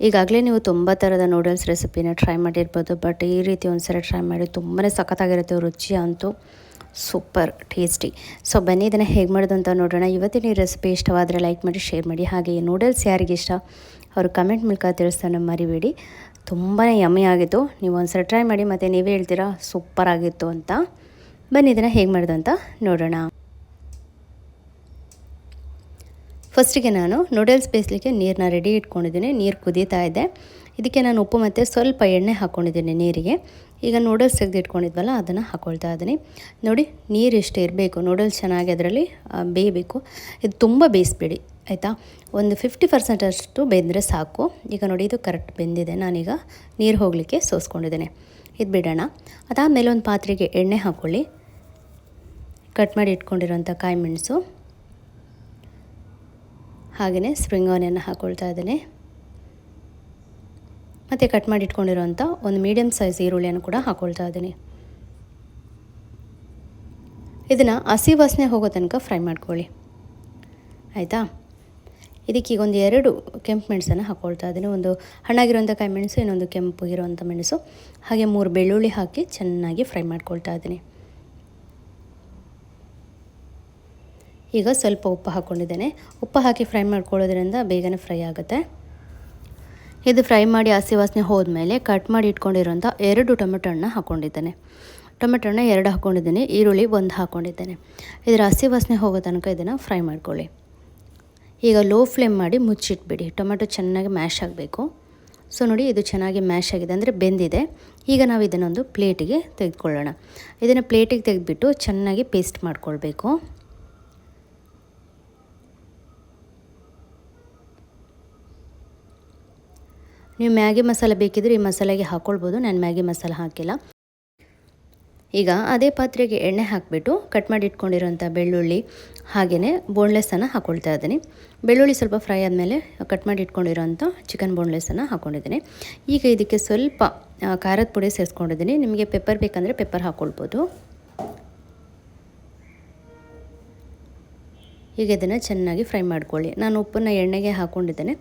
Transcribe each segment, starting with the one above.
ಈಗಾಗಲೇ ನೀವು ತುಂಬ ಥರದ ನೂಡಲ್ಸ್ ರೆಸಿಪಿನ ಟ್ರೈ ಮಾಡಿರ್ಬೋದು ಬಟ್ ಈ ರೀತಿ ಒಂದ್ಸಲ ಟ್ರೈ ಮಾಡಿ ತುಂಬಾ ಸಖತ್ತಾಗಿರುತ್ತೆ, ರುಚಿ ಅಂತೂ ಸೂಪರ್ ಟೇಸ್ಟಿ ಸೊ ಬನ್ನಿ, ಇದನ್ನು ಹೇಗೆ ಮಾಡೋದು ಅಂತ ನೋಡೋಣ. ಇವತ್ತಿನ ಈ ರೆಸಿಪಿ ಇಷ್ಟವಾದರೆ ಲೈಕ್ ಮಾಡಿ ಶೇರ್ ಮಾಡಿ. ಹಾಗೆ ಈ ನೂಡಲ್ಸ್ ಯಾರಿಗೆ ಇಷ್ಟ, ಅವರು ಕಮೆಂಟ್ ಮೂಲಕ ತಿಳಿಸ್ತಾನೆ ಮರಿಬೇಡಿ. ತುಂಬಾ ಯಮ್ಮಿ ಆಗಿತ್ತು ನೀವು ಒಂದ್ಸಲ ಟ್ರೈ ಮಾಡಿ, ಮತ್ತು ನೀವೇ ಹೇಳ್ತೀರಾ ಸೂಪರ್ ಆಗಿತ್ತು ಅಂತ. ಬನ್ನಿ, ಇದನ್ನು ಹೇಗೆ ಮಾಡೋದು ಅಂತ ನೋಡೋಣ. ಫಸ್ಟಿಗೆ ನಾನು ನೂಡಲ್ಸ್ ಬೇಯಿಸಲಿಕ್ಕೆ ನೀರನ್ನ ರೆಡಿ ಇಟ್ಕೊಂಡಿದ್ದೀನಿ. ನೀರು ಕುದೀತಾ ಇದೆ. ಇದಕ್ಕೆ ನಾನು ಉಪ್ಪು ಮತ್ತು ಸ್ವಲ್ಪ ಎಣ್ಣೆ ಹಾಕ್ಕೊಂಡಿದ್ದೀನಿ ನೀರಿಗೆ. ಈಗ ನೂಡಲ್ಸ್ ತೆಗೆದಿಟ್ಕೊಂಡಿದ್ವಲ್ಲ, ಅದನ್ನು ಹಾಕ್ಕೊಳ್ತಾ ಇದ್ದೀನಿ. ನೋಡಿ, ನೀರು ಇಷ್ಟು ಇರಬೇಕು. ನೂಡಲ್ಸ್ ಚೆನ್ನಾಗಿ ಅದರಲ್ಲಿ ಬೇಯಬೇಕು. ಇದು ತುಂಬ ಬೇಯಿಸ್ಬೇಡಿ, ಆಯಿತಾ? ಒಂದು ಫಿಫ್ಟಿ ಪರ್ಸೆಂಟಷ್ಟು ಬೆಂದರೆ ಸಾಕು. ಈಗ ನೋಡಿ, ಇದು ಕರೆಕ್ಟ್ ಬೆಂದಿದೆ. ನಾನೀಗ ನೀರು ಹೋಗಲಿಕ್ಕೆ ಸೋಸ್ಕೊಂಡಿದ್ದೇನೆ. ಇದು ಬಿಡೋಣ. ಅದಾದಮೇಲೆ ಒಂದು ಪಾತ್ರೆಗೆ ಎಣ್ಣೆ ಹಾಕ್ಕೊಳ್ಳಿ ಕಟ್ ಮಾಡಿ ಇಟ್ಕೊಂಡಿರೋಂಥ ಕಾಯಿ ಮೆಣಸು. ಹಾಗೆಯೇ ಸ್ಪ್ರಿಂಗ್ ಆನಿಯನ್ನು ಹಾಕ್ಕೊಳ್ತಾ ಇದ್ದೇನೆ. ಮತ್ತು ಕಟ್ ಮಾಡಿ ಇಟ್ಕೊಂಡಿರೋಂಥ ಒಂದು ಮೀಡಿಯಮ್ ಸೈಜ್ ಈರುಳ್ಳಿಯನ್ನು ಕೂಡ ಹಾಕ್ಕೊಳ್ತಾ ಇದ್ದೀನಿ. ಇದನ್ನು ಹಸಿ ವಾಸನೆ ಹೋಗೋ ತನಕ ಫ್ರೈ ಮಾಡ್ಕೊಳ್ಳಿ. ಆಯಿತಾ? ಇದಕ್ಕೆ ಈಗ ಒಂದು ಎರಡು ಕೆಂಪು ಮೆಣಸನ್ನು ಹಾಕ್ಕೊಳ್ತಾ ಇದ್ದೀನಿ. ಒಂದು ಹಣ್ಣಾಗಿರುವಂಥ ಕಾಯಿ ಮೆಣಸು, ಇನ್ನೊಂದು ಕೆಂಪು ಇರೋವಂಥ ಮೆಣಸು. ಹಾಗೆ ಮೂರು ಬೆಳ್ಳುಳ್ಳಿ ಹಾಕಿ ಚೆನ್ನಾಗಿ ಫ್ರೈ ಮಾಡ್ಕೊಳ್ತಾ ಇದ್ದೀನಿ. ಈಗ ಸ್ವಲ್ಪ ಉಪ್ಪು ಹಾಕ್ಕೊಂಡಿದ್ದೇನೆ ಉಪ್ಪು ಹಾಕಿ ಫ್ರೈ ಮಾಡ್ಕೊಳ್ಳೋದ್ರಿಂದ ಬೇಗನೆ ಫ್ರೈ ಆಗುತ್ತೆ. ಇದು ಫ್ರೈ ಮಾಡಿ ಹಸಿ ವಾಸನೆ ಹೋದ್ಮೇಲೆ ಕಟ್ ಮಾಡಿ ಇಟ್ಕೊಂಡಿರೋಂಥ ಎರಡು ಟೊಮೆಟೊ ಹಣ್ಣು ಹಾಕ್ಕೊಂಡಿದ್ದೇನೆ ಟೊಮೆಟೊ ಹಣ್ಣು ಎರಡು ಹಾಕ್ಕೊಂಡಿದ್ದೀನಿ ಈರುಳ್ಳಿ ಒಂದು ಹಾಕ್ಕೊಂಡಿದ್ದೇನೆ ಇದರ ಹಸಿ ವಾಸನೆ ಹೋಗೋ ತನಕ ಇದನ್ನು ಫ್ರೈ ಮಾಡ್ಕೊಳ್ಳಿ. ಈಗ ಲೋ ಫ್ಲೇಮ್ ಮಾಡಿ ಮುಚ್ಚಿಟ್ಬಿಡಿ. ಟೊಮೆಟೊ ಚೆನ್ನಾಗಿ ಮ್ಯಾಶ್ ಆಗಬೇಕು. ಸೊ, ನೋಡಿ ಇದು ಚೆನ್ನಾಗಿ ಮ್ಯಾಶ್ ಆಗಿದೆ. ಅಂದರೆ ಬೆಂದಿದೆ. ಈಗ ನಾವು ಇದನ್ನೊಂದು ಪ್ಲೇಟಿಗೆ ತೆಗೆದುಕೊಳ್ಳೋಣ. ಇದನ್ನು ಪ್ಲೇಟಿಗೆ ತೆಗೆದುಬಿಟ್ಟು ಚೆನ್ನಾಗಿ ಪೇಸ್ಟ್ ಮಾಡ್ಕೊಳ್ಬೇಕು. ನೀವು ಮ್ಯಾಗಿ ಮಸಾಲೆ ಬೇಕಿದ್ರೆ ಈ ಮಸಾಲೆಗೆ ಹಾಕ್ಕೊಳ್ಬೋದು ನಾನು ಮ್ಯಾಗಿ ಮಸಾಲೆ ಹಾಕಿಲ್ಲ. ಈಗ ಅದೇ ಪಾತ್ರೆಗೆ ಎಣ್ಣೆ ಹಾಕಿಬಿಟ್ಟು ಕಟ್ ಮಾಡಿ ಇಟ್ಕೊಂಡಿರೋಂಥ ಬೆಳ್ಳುಳ್ಳಿ ಹಾಗೆಯೇ ಬೋನ್ಲೆಸ್ಸನ್ನು ಹಾಕ್ಕೊಳ್ತಾ ಇದ್ದೀನಿ. ಬೆಳ್ಳುಳ್ಳಿ ಸ್ವಲ್ಪ ಫ್ರೈ ಆದಮೇಲೆ ಕಟ್ ಮಾಡಿ ಇಟ್ಕೊಂಡಿರೋಂಥ ಚಿಕನ್ ಬೋನ್ಲೆಸ್ಸನ್ನು ಹಾಕ್ಕೊಂಡಿದ್ದೀನಿ ಈಗ ಇದಕ್ಕೆ ಸ್ವಲ್ಪ ಖಾರದ ಪುಡಿ ಸೇರಿಸ್ಕೊಂಡಿದ್ದೀನಿ. ನಿಮಗೆ ಪೆಪ್ಪರ್ ಬೇಕಂದರೆ ಪೆಪ್ಪರ್ ಹಾಕ್ಕೊಳ್ಬೋದು ಈಗ ಇದನ್ನು ಚೆನ್ನಾಗಿ ಫ್ರೈ ಮಾಡ್ಕೊಳ್ಳಿ. ನಾನು ಉಪ್ಪನ್ನು ಎಣ್ಣೆಗೆ ಹಾಕ್ಕೊಂಡಿದ್ದೇನೆ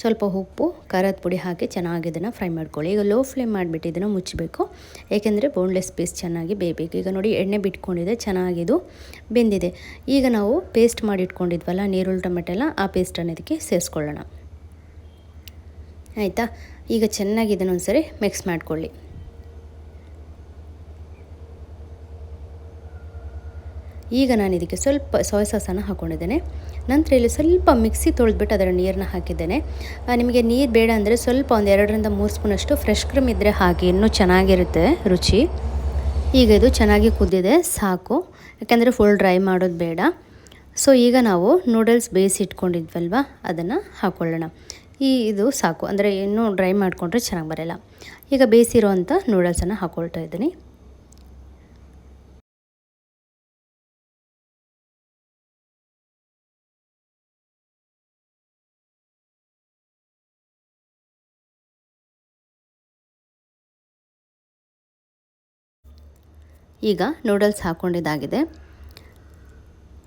ಸ್ವಲ್ಪ ಉಪ್ಪು, ಖಾರದ ಪುಡಿ ಹಾಕಿ ಚೆನ್ನಾಗಿ ಇದನ್ನು ಫ್ರೈ ಮಾಡ್ಕೊಳ್ಳಿ. ಈಗ ಲೋ ಫ್ಲೇಮ್ ಮಾಡಿಬಿಟ್ಟು ಇದನ್ನು ಮುಚ್ಚಬೇಕು. ಏಕೆಂದರೆ ಬೋನ್ಲೆಸ್ ಪೀಸ್ ಚೆನ್ನಾಗಿ ಬೇಯಬೇಕು. ಈಗ ನೋಡಿ ಎಣ್ಣೆ ಬಿಟ್ಕೊಂಡಿದೆ, ಚೆನ್ನಾಗಿದು ಬೆಂದಿದೆ. ಈಗ ನಾವು ಪೇಸ್ಟ್ ಮಾಡಿ ಇಟ್ಕೊಂಡಿದ್ವಲ್ಲ ನೀರುಳ್ಳಿ ಟೊಮೆಟೆಲ್ಲ ಆ ಪೇಸ್ಟನ್ನು ಇದಕ್ಕೆ ಸೇರಿಸ್ಕೊಳ್ಳೋಣ. ಆಯಿತಾ? ಈಗ ಚೆನ್ನಾಗಿ ಇದನ್ನೊಂದು ಸರಿ ಮಿಕ್ಸ್ ಮಾಡ್ಕೊಳ್ಳಿ. ಈಗ ನಾನು ಇದಕ್ಕೆ ಸ್ವಲ್ಪ ಸೋಯ್ ಸಾಸನ್ನು ಹಾಕ್ಕೊಂಡಿದ್ದೇನೆ ನಂತರ ಇಲ್ಲಿ ಸ್ವಲ್ಪ ಮಿಕ್ಸಿ ತೊಳೆದ್ಬಿಟ್ಟು ಅದರ ನೀರನ್ನ ಹಾಕಿದ್ದೇನೆ. ನಿಮಗೆ ನೀರು ಬೇಡ ಅಂದರೆ ಸ್ವಲ್ಪ ಒಂದು ಎರಡರಿಂದ ಮೂರು ಸ್ಪೂನಷ್ಟು ಫ್ರೆಶ್ ಕ್ರೀಮ್ ಇದ್ದರೆ ಹಾಕಿ ಇನ್ನೂ ಚೆನ್ನಾಗಿರುತ್ತೆ ರುಚಿ. ಈಗ ಇದು ಚೆನ್ನಾಗಿ ಕುದ್ದಿದೆ ಸಾಕು. ಯಾಕೆಂದರೆ ಫುಲ್ ಡ್ರೈ ಮಾಡೋದು ಬೇಡ. ಸೊ ಈಗ ನಾವು ನೂಡಲ್ಸ್ ಬೇಯಿಸಿ ಇಟ್ಕೊಂಡಿದ್ವಲ್ವ? ಅದನ್ನು ಹಾಕ್ಕೊಳ್ಳೋಣ ಈ ಇದು ಸಾಕು. ಅಂದರೆ ಇನ್ನೂ ಡ್ರೈ ಮಾಡಿಕೊಂಡ್ರೆ ಚೆನ್ನಾಗಿ ಬರೋಲ್ಲ. ಈಗ ಬೇಯಿಸಿರೋ ಅಂಥ ನೂಡಲ್ಸನ್ನು ಹಾಕ್ಕೊಳ್ತಾ ಇದ್ದೀನಿ. ಈಗ ನೂಡಲ್ಸ್ ಹಾಕ್ಕೊಂಡಿದ್ದಾಗಿದೆ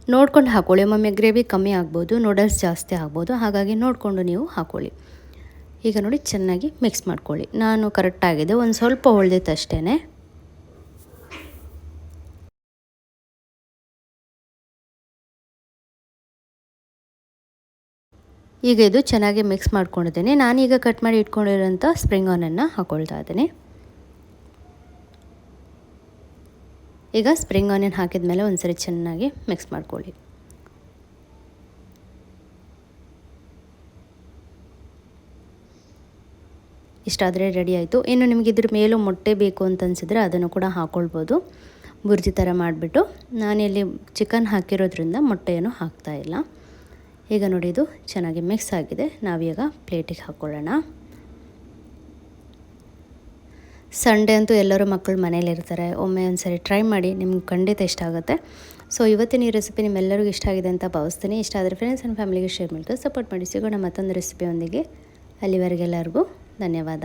ನೋಡ್ಕೊಂಡು ಹಾಕ್ಕೊಳ್ಳಿ ಒಮ್ಮೊಮ್ಮೆ ಗ್ರೇವಿ ಕಮ್ಮಿ ಆಗ್ಬೋದು ನೂಡಲ್ಸ್ ಜಾಸ್ತಿ ಆಗ್ಬೋದು. ಹಾಗಾಗಿ ನೋಡಿಕೊಂಡು ನೀವು ಹಾಕ್ಕೊಳ್ಳಿ ಈಗ ನೋಡಿ ಚೆನ್ನಾಗಿ ಮಿಕ್ಸ್ ಮಾಡ್ಕೊಳ್ಳಿ. ನಾನು ಕರೆಕ್ಟಾಗಿದೆ ಒಂದು ಸ್ವಲ್ಪ ಉಳ್ದಿತ್ತು ಅಷ್ಟೇ ಈಗ ಇದು ಚೆನ್ನಾಗಿ ಮಿಕ್ಸ್ ಮಾಡ್ಕೊಂಡಿದ್ದೀನಿ. ನಾನೀಗ ಕಟ್ ಮಾಡಿ ಇಟ್ಕೊಂಡಿರೋಂಥ ಸ್ಪ್ರಿಂಗ್ ಆನನ್ನು ಹಾಕ್ಕೊಳ್ತಾ ಇದ್ದೀನಿ. ಈಗ ಸ್ಪ್ರಿಂಗ್ ಆನಿಯನ್ ಹಾಕಿದ ಮೇಲೆ ಒಂದ್ಸರಿ ಚೆನ್ನಾಗಿ ಮಿಕ್ಸ್ ಮಾಡ್ಕೊಳ್ಳಿ. ಇಷ್ಟಾದರೆ ರೆಡಿ ಆಯಿತು. ಇನ್ನು ನಿಮಗೆ ಇದ್ರ ಮೇಲೂ ಮೊಟ್ಟೆ ಬೇಕು ಅಂತ ಅನಿಸಿದ್ರೆ ಅದನ್ನು ಕೂಡ ಹಾಕ್ಕೊಳ್ಬೋದು ಬುರ್ಜಿ ಥರ ಮಾಡಿಬಿಟ್ಟು ನಾನಿಲ್ಲಿ ಚಿಕನ್ ಹಾಕಿರೋದ್ರಿಂದ ಮೊಟ್ಟೆಯನ್ನು ಹಾಕ್ತಾಯಿಲ್ಲ ಈಗ ನೋಡಿ ಇದು ಚೆನ್ನಾಗಿ ಮಿಕ್ಸ್ ಆಗಿದೆ. ನಾವೀಗ ಪ್ಲೇಟಿಗೆ ಹಾಕ್ಕೊಳ್ಳೋಣ ಸಂಡೇ ಅಂತೂ ಎಲ್ಲರೂ ಮಕ್ಕಳು ಮನೇಲಿರ್ತಾರೆ ಒಮ್ಮೆ ಒಂದು ಸರಿ ಟ್ರೈ ಮಾಡಿ ನಿಮ್ಗೆ ಖಂಡಿತ ಇಷ್ಟ ಆಗುತ್ತೆ. ಸೊ ಇವತ್ತಿನ ಈ ರೆಸಿಪಿ ನಿಮ್ಮೆಲ್ಲರಿಗೂ ಇಷ್ಟ ಆಗಿದೆ ಅಂತ ಭಾವಿಸ್ತೀನಿ. ಇಷ್ಟ ಆದರೆ ಫ್ರೆಂಡ್ಸ್ ಆ್ಯಂಡ್ ಫ್ಯಾಮಿಲಿಗೆ ಶೇರ್ ಮಾಡ್ಕೊಂಡು ಸಪೋರ್ಟ್ ಮಾಡಿ ಸಿಗೋಣ ಮತ್ತೊಂದು ರೆಸಿಪಿಯೊಂದಿಗೆ ಅಲ್ಲಿವರೆಗೆಲ್ಲರಿಗೂ ಧನ್ಯವಾದ.